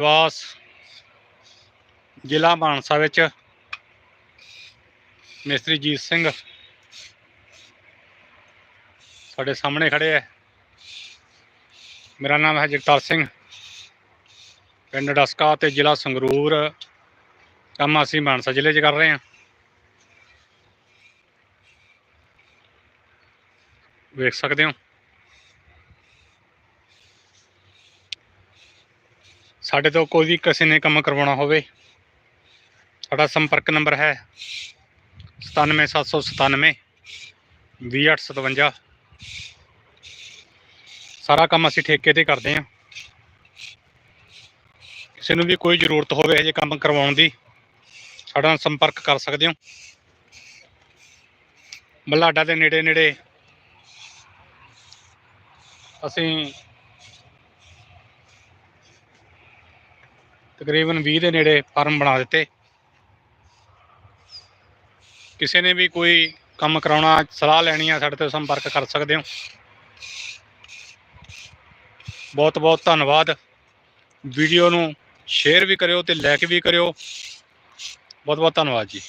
ਵਾਸ ਜ਼ਿਲ੍ਹਾ ਮਾਨਸਾ ਵਿੱਚ ਮਿਸਤਰੀ ਜੀਤ ਸਿੰਘ ਸਾਡੇ ਸਾਹਮਣੇ ਖੜੇ ਹੈ ਮੇਰਾ ਨਾਮ ਹੈ ਜਗਤਾਰ ਸਿੰਘ। ਪਿੰਡ ਡਸਕਾ ਤੇ ਜ਼ਿਲ੍ਹਾ ਸੰਗਰੂਰ ਕੰਮ ਅਸੀਂ ਮਾਨਸਾ ਜ਼ਿਲ੍ਹੇ 'ਚ ਕਰ ਰਹੇ ਹਾਂ। ਵੇਖ ਸਕਦੇ ਹੋ। ਸਾਡੇ ਤੋਂ ਕੋਈ ਵੀ ਕਿਸੇ ਨੇ ਕੰਮ ਕਰਵਾਉਣਾ ਹੋਵੇ, ਸਾਡਾ ਸੰਪਰਕ ਨੰਬਰ ਹੈ 97797 20857 ਸਾਰਾ ਕੰਮ ਅਸੀਂ ਠੇਕੇ ਤੇ ਕਰਦੇ ਹਾਂ। ਕਿਸੇ ਨੂੰ ਵੀ ਕੋਈ ਜ਼ਰੂਰਤ ਹੋਵੇ ਇਹ ਜੇ ਕੰਮ ਕਰਵਾਉਣ ਦੀ, ਸਾਡੇ ਨਾਲ ਸੰਪਰਕ ਕਰ ਸਕਦੇ ਹੋ। ਬਲਾਡਾ ਦੇ ਨੇੜੇ ਨੇੜੇ ਅਸੀਂ ਤਕਰੀਬਨ 20 ਦੇ ਨੇੜੇ ਫਾਰਮ ਬਣਾ ਦਿੱਤੇ। ਕਿਸੇ ਨੇ ਵੀ ਕੋਈ ਕੰਮ ਕਰਾਉਣਾ, ਸਲਾਹ ਲੈਣੀ ਆ, ਸਾਡੇ ਤੋਂ ਸੰਪਰਕ ਕਰ ਸਕਦੇ ਹੋ। ਬਹੁਤ ਬਹੁਤ ਧੰਨਵਾਦ। ਵੀਡੀਓ ਨੂੰ ਸ਼ੇਅਰ ਵੀ ਕਰਿਓ ਤੇ ਲਾਈਕ ਵੀ ਕਰਿਓ। ਬਹੁਤ ਬਹੁਤ ਧੰਨਵਾਦ ਜੀ।